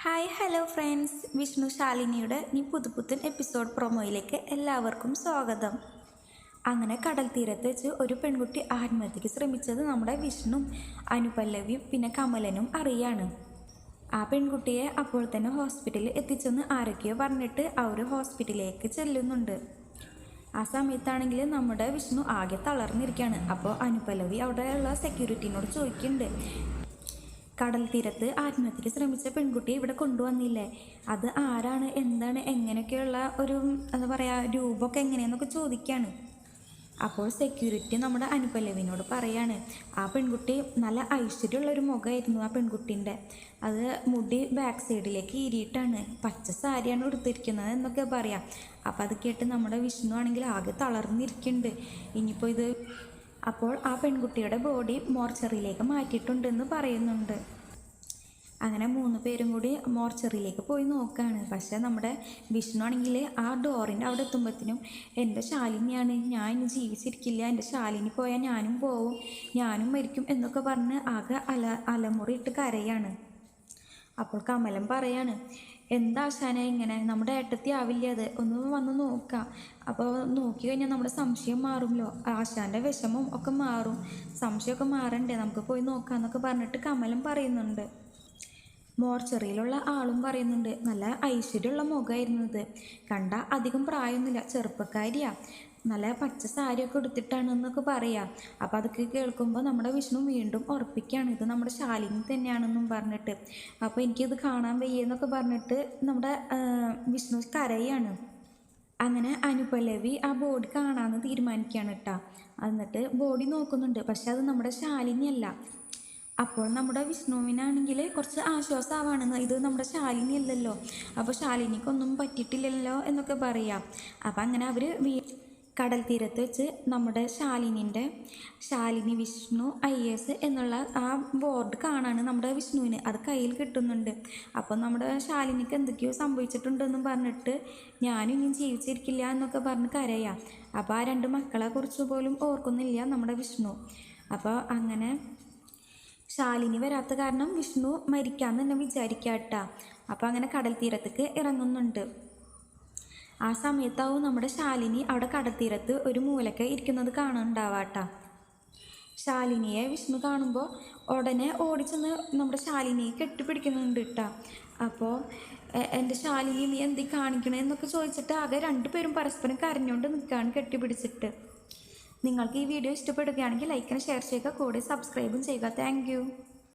Hi hello friends. Vishnu ശാലിനിയുടെ ഈ പുതുപുത്തൻ എപ്പിസോഡ് പ്രൊമോയിലേക്ക് എല്ലാവർക്കും സ്വാഗതം. അങ്ങനെ കടൽ തീരത്ത് വെച്ച് ഒരു പെൺകുട്ടി ആത്മഹത്യക്ക് ശ്രമിച്ചത് നമ്മുടെ വിഷ്ണു അനുപല്ലവിയും പിന്നെ കമലനും അറിയാണ്. ആ പെൺകുട്ടിയെ അപ്പോൾ തന്നെ ഹോസ്പിറ്റലിൽ എത്തിച്ചെന്ന് ആരൊക്കെയോ പറഞ്ഞിട്ട് അവർ ഹോസ്പിറ്റലിലേക്ക് ചെല്ലുന്നുണ്ട്. ആ സമയത്താണെങ്കിൽ നമ്മുടെ വിഷ്ണു ആകെ തളർന്നിരിക്കുകയാണ് അപ്പോൾ അനുപല്ലവി അവിടെയുള്ള സെക്യൂരിറ്റിനോട് ചോദിക്കുന്നുണ്ട്. കടൽ തീരത്ത് ആത്മഹത്യക്ക് ശ്രമിച്ച പെൺകുട്ടി ഇവിടെ കൊണ്ടുവന്നില്ലേ? അത് ആരാണ്? എന്താണ്? എങ്ങനെയൊക്കെയുള്ള ഒരു എന്താ പറയുക രൂപമൊക്കെ എങ്ങനെയെന്നൊക്കെ ചോദിക്കുകയാണ് അപ്പോൾ സെക്യൂരിറ്റി നമ്മുടെ അനുപല്ലവിനോട് പറയാണ് ആ പെൺകുട്ടി നല്ല ഐശ്വര്യമുള്ള ഒരു മുഖമായിരുന്നു ആ പെൺകുട്ടീന്റെ. അത് മുടി ബാക്ക് സൈഡിലേക്ക് ഈരിയിട്ടാണ് പച്ച സാരിയാണ് എടുത്തിരിക്കുന്നത് എന്നൊക്കെ പറയാം. അപ്പോൾ അത് കേട്ട് നമ്മുടെ വിഷ്ണു ആണെങ്കിൽ ആകെ തളർന്നിരിക്കുന്നുണ്ട്. ഇനിയിപ്പോൾ ഇത് അപ്പോൾ ആ പെൺകുട്ടിയുടെ ബോഡി മോർച്ചറിയിലേക്ക് മാറ്റിയിട്ടുണ്ടെന്ന് പറയുന്നുണ്ട്. അങ്ങനെ മൂന്ന് പേരും കൂടി മോർച്ചറിയിലേക്ക് പോയി നോക്കുകയാണ് പക്ഷേ നമ്മുടെ വിഷ്ണു ആണെങ്കിൽ ആ ഡോറിന്റെ അവിടെ എത്തുമ്പോഴത്തേനും എന്റെ ശാലിനിയാണ് ഞാൻ ഇനി ജീവിച്ചിരിക്കില്ല എന്റെ ശാലിനി പോയാൽ ഞാനും പോവും ഞാനും മരിക്കും എന്നൊക്കെ പറഞ്ഞ് ആകെ അല അലമുറിയിട്ട് കരയാണ്. അപ്പോൾ കമലം പറയാണ് എന്താ ശന ഇങ്ങനെ? നമ്മുടെ ഏട്ടത്തി ആവില്ല അത്? ഒന്ന് വന്ന് നോക്കാം. അപ്പോൾ നോക്കി കഴിഞ്ഞാൽ നമ്മുടെ സംശയം മാറുമല്ലോ. ആശാന്റെ വിഷമം ഒക്കെ മാറും. സംശയമൊക്കെ മാറണ്ടേ? നമുക്ക് പോയി നോക്കാമെന്നൊക്കെ പറഞ്ഞിട്ട് കമലം പറയുന്നുണ്ട്. മോർച്ചറിയിലുള്ള ആളും പറയുന്നുണ്ട് നല്ല ഐശ്വര്യമുള്ള മുഖമായിരുന്നു ഇത്. കണ്ട അധികം പ്രായമൊന്നുമില്ല ചെറുപ്പക്കാരിയാ. നല്ല പച്ച സാരിയൊക്കെ എടുത്തിട്ടാണ് എന്നൊക്കെ പറയാം. അപ്പോൾ അതൊക്കെ കേൾക്കുമ്പോൾ നമ്മുടെ വിഷ്ണു വീണ്ടും ഉറപ്പിക്കുകയാണ് ഇത് നമ്മുടെ ശാലിനി തന്നെയാണെന്നും പറഞ്ഞിട്ട്. അപ്പോൾ എനിക്കിത് കാണാൻ വയ്യെന്നൊക്കെ പറഞ്ഞിട്ട് നമ്മുടെ വിഷ്ണു കരയാണ്. അങ്ങനെ അനുപല്ലവി ആ ബോഡി കാണാമെന്ന് തീരുമാനിക്കുകയാണ് കേട്ടോ. എന്നിട്ട് ബോഡി നോക്കുന്നുണ്ട് പക്ഷെ അത് നമ്മുടെ ശാലിനിയല്ല. അപ്പോൾ നമ്മുടെ വിഷ്ണുവിനാണെങ്കിൽ കുറച്ച് ആശ്വാസമാവാണെന്ന് ഇത് നമ്മുടെ ശാലിനി അല്ലല്ലോ. അപ്പോൾ ശാലിനിക്കൊന്നും പറ്റിയിട്ടില്ലല്ലോ എന്നൊക്കെ പറയാം. അപ്പോൾ അങ്ങനെ അവർ കടൽ തീരത്ത് വെച്ച് നമ്മുടെ ശാലിനിന്റെ ശാലിനി വിഷ്ണു ഐ എസ് എന്നുള്ള ആ ബോർഡ് കാണാണ് നമ്മുടെ വിഷ്ണുവിന്. അത് കയ്യിൽ കിട്ടുന്നുണ്ട്. അപ്പോൾ നമ്മുടെ ശാലിനിക്ക് എന്തൊക്കെയോ സംഭവിച്ചിട്ടുണ്ടെന്നും പറഞ്ഞിട്ട് ഞാനും ഇനി ജീവിച്ചിരിക്കില്ല എന്നൊക്കെ പറഞ്ഞ് കരയാം. അപ്പോൾ ആ രണ്ട് മക്കളെ കുറിച്ച് പോലും ഓർക്കുന്നില്ല നമ്മുടെ വിഷ്ണു. അപ്പോൾ അങ്ങനെ ശാലിനി വരാത്ത കാരണം വിഷ്ണു മരിക്കാമെന്ന് തന്നെ വിചാരിക്കാട്ടാ അപ്പോൾ അങ്ങനെ കടൽ തീരത്തേക്ക് ഇറങ്ങുന്നുണ്ട്. ആ സമയത്താവും നമ്മുടെ ശാലിനി അവിടെ കടൽ തീരത്ത് ഒരു മൂലക്ക് ഇരിക്കുന്നത് കാണുന്നുണ്ടാവാട്ട ശാലിനിയെ വിഷ്ണു കാണുമ്പോൾ ഉടനെ ഓടിച്ചെന്ന് നമ്മുടെ ശാലിനിയെ കെട്ടിപ്പിടിക്കുന്നുണ്ട് കേട്ടാ അപ്പോൾ എന്റെ ശാലിനി നീ എന്തി കാണിക്കണേ എന്നൊക്കെ ചോദിച്ചിട്ട് ആകെ രണ്ടുപേരും പരസ്പരം കരഞ്ഞുകൊണ്ട് നിൽക്കുകയാണ് കെട്ടിപ്പിടിച്ചിട്ട്. നിങ്ങൾക്ക് ഈ വീഡിയോ ഇഷ്ടപ്പെടുകയാണെങ്കിൽ ലൈക്കിന് ഷെയർ ചെയ്യുക. കൂടെ സബ്സ്ക്രൈബും ചെയ്യുക. താങ്ക്